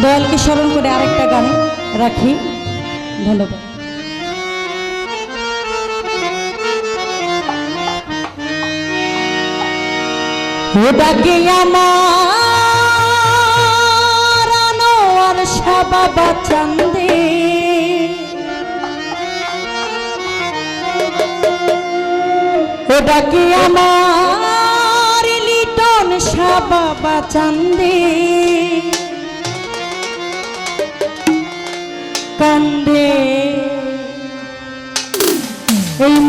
দয়ালকে স্মরণ করে আরেকটা গান রাখি। ধন্যবাদ। ও ডাকে আমার? শাহ বাবা চান্দে ও ডাকে আমার? লিটন বাবা চান্দে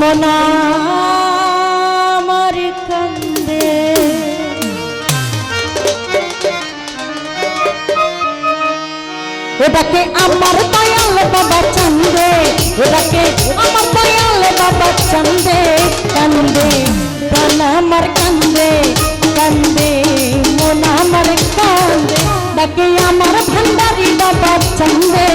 এই মনা আমার কান্দে এটাকে আমার দয়াল বাবা চান্দে এটাকে আমার দয়াল বাবা চান্দে, কান্দে প্রাণ আমার কান্দে কান্দে মন আমার কান্দে। ডাকে আমার ভান্ডারি বাবা চান্দে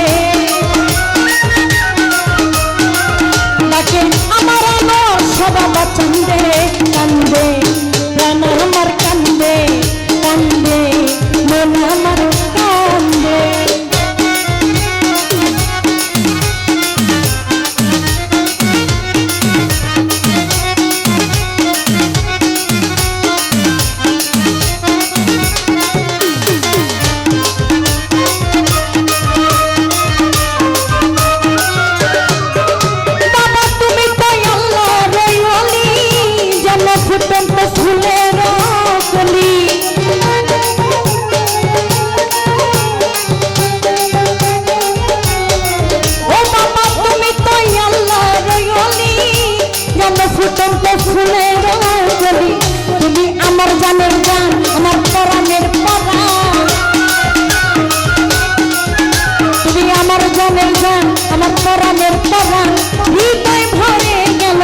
জানের জান আমার পরাণের পরাণ। হৃদয় ভরে গেল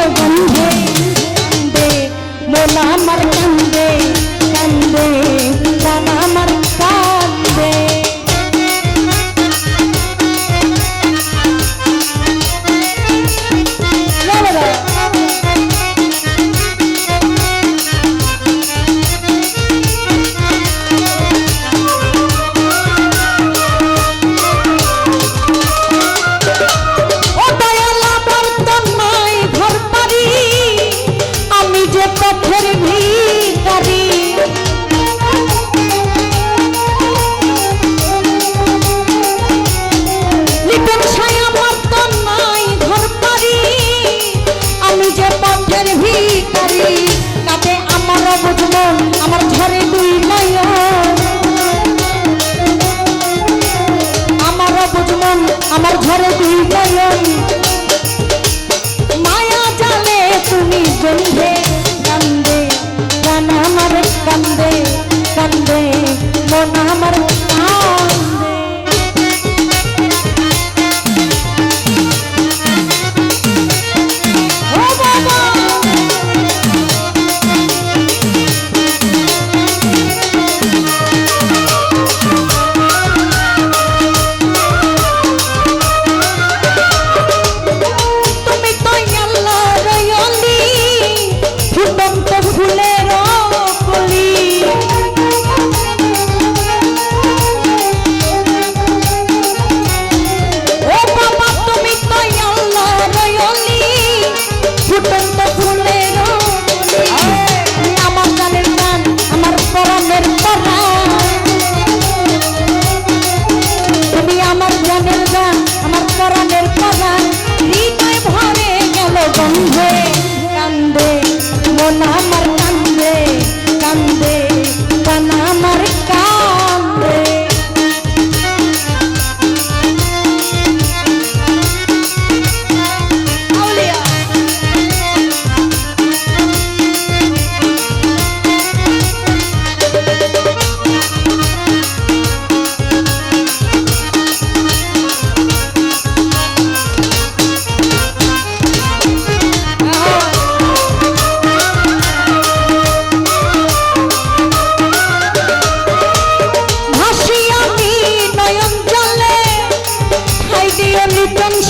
আমার কান্দে কান্দে। আমার ঘরে দুই নয়ন মায়া জালে তুমি গন্ধে কান্দে কান আমার কান্দে কান্দে, মন আমার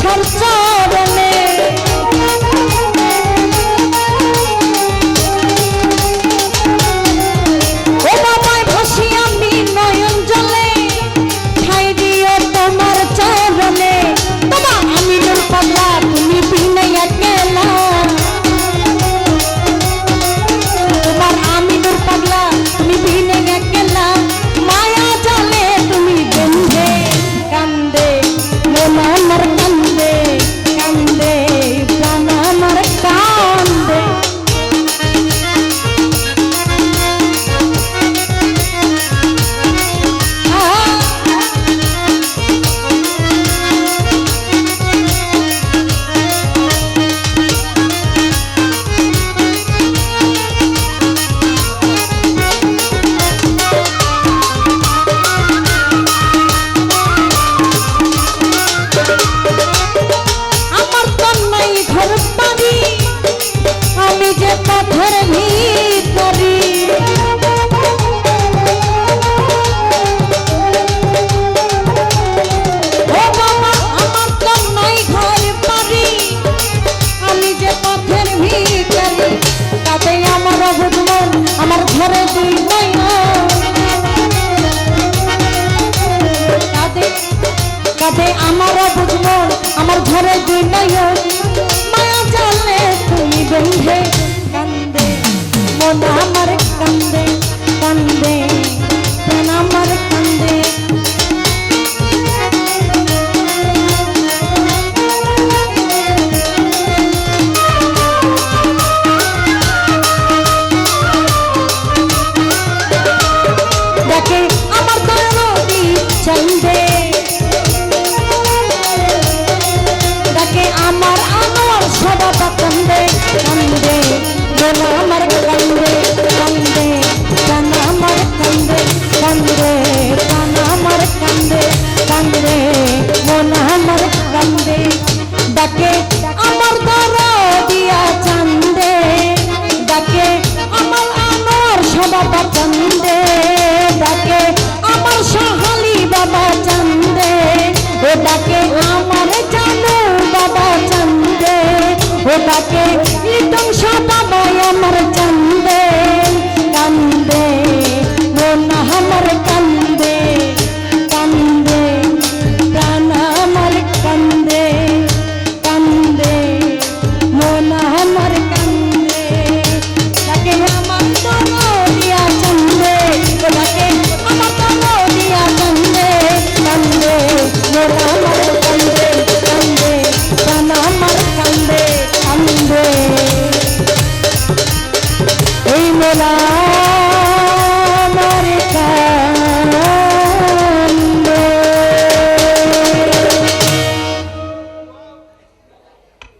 Come on. নয়ন মায়া কান্দে। মন আমার কান্দে কান্দে। আমার ডাকে আমার ডাকে আমার সহালি বাবা চন্দে ও ডাকে আমার জানু বাবা